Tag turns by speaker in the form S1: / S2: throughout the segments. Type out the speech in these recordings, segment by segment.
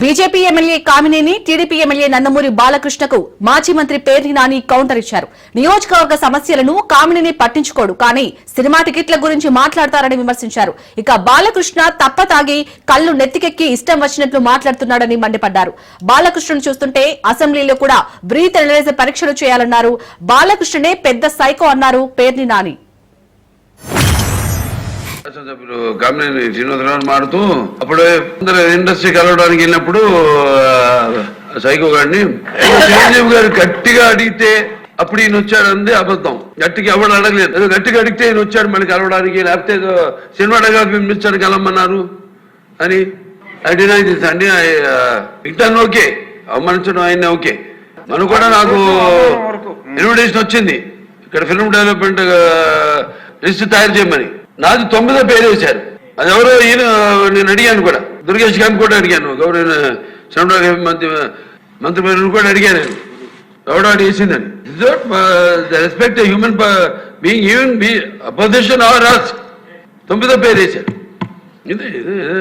S1: BJP MLA Kamineni TDP MLA Nandamuri బాలకృష్ణకు మాజీ మంత్రి Perni Nani counter ఇచ్చారు. నియోజకవర్గ సమస్యలను కామినేని పట్టించుకోడు కానీ సినిమా టికెట్ల గురించి మాట్లాడతారని విమర్శించారు. ఇక బాలకృష్ణ తప్ప తాగి కళ్ళు నెత్తికెక్కి ఇష్టం వచ్చినట్లు మాట్లాడుతున్నాడని మండిపడ్డారు. బాలకృష్ణను చూస్తుంటే అసెంబ్లీలో కూడా బ్రీత్ ఎనలైజర్ పరీక్షలు చేయాలన్నారు. బాలకృష్ణనే పెద్ద సైకో అన్నారు పేర్ని నాని.
S2: శాసనసభ్యులు కామినేని శ్రీనివాసరావు మారుతూ అప్పుడు ఇండస్ట్రీ కలవడానికి వెళ్ళినప్పుడు సైకో గారిని చిరంజీవి గారు గట్టిగా అడిగితే అప్పుడు ఈయన వచ్చాడంది అబద్ధం. గట్టిగా ఎవరు అడగలేదు. గట్టిగా అడిగితే ఈయన వచ్చాడు మనకి కలవడానికి లేకపోతే సినిమా డగా పిలిచాడు కలవమన్నారు అని. అడిగినా అండి మిగతా ఓకే అవమానించడం ఆయన ఓకే. మనం కూడా నాకు ఇన్విటేషన్ వచ్చింది. ఇక్కడ ఫిల్మ్ డెవలప్మెంట్ లిస్ట్ తయారు చేయమని. నాది తొమ్మిదో పేరు వేశారు. అది ఎవరో ఈయన నేను అడిగాను కూడా. దుర్గేష్ గారిని కూడా అడిగాను. గౌరవ శ్రమణ మంత్రి మంత్రి పేరు కూడా అడిగాను. ఎవడో ఎవడో అడిగేసిందని respect human being even be opposition or Ross తొమ్మిదో పేరు వేశారు. ఇది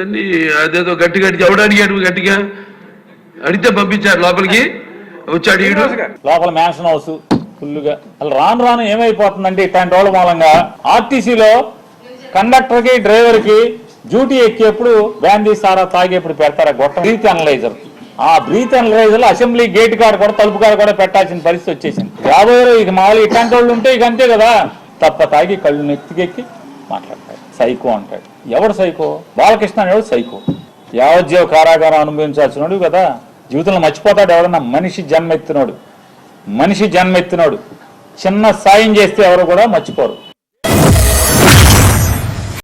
S2: ఇది అదేదో గట్టి అడిగి ఎవడు అడిగాడు గట్టిగా? అడిగితే పంపించారు లోపలికి. వచ్చాడు ఈడు
S3: లోపల మ్యాన్షన్ హౌస్ ఫుల్గా అసలు రాను రాను ఏమైపోతుందంటే ఇట్లాంటి వాళ్ళ మూలంగా? ఆర్టీసీలో కండక్టర్కి డ్రైవర్కి డ్యూటీ ఎక్కేప్పుడు బ్యాండీ సారా తాగేప్పుడు పెడతారా? గొట్ట బ్రీత్ అనలైజర్ ఆ బ్రీత్ అనలైజర్ అసెంబ్లీ గేట్ కాడ కూడా తలుపు కాడ కూడా పెట్టాల్సిన పరిస్థితి వచ్చేసింది. రాబోయే ఇక మామూలు ఇట్లాంటి వాళ్ళు ఉంటే ఇక అంతే కదా. తప్ప తాగి కళ్ళు నెత్తికెక్కి మాట్లాడతాడు. సైకో అంటాడు. ఎవడు సైకో? బాలకృష్ణ అనేవాడు సైకో. యావజ్జీవ కారాగారం అనుభవించాల్సినోడు కదా. జీవితంలో మర్చిపోతాడు ఎవడన్నా మనిషి జన్మెత్తినోడు మనిషి జన్మెత్తినోడు చిన్న సాయం చేస్తే ఎవరు కూడా మర్చిపోరు.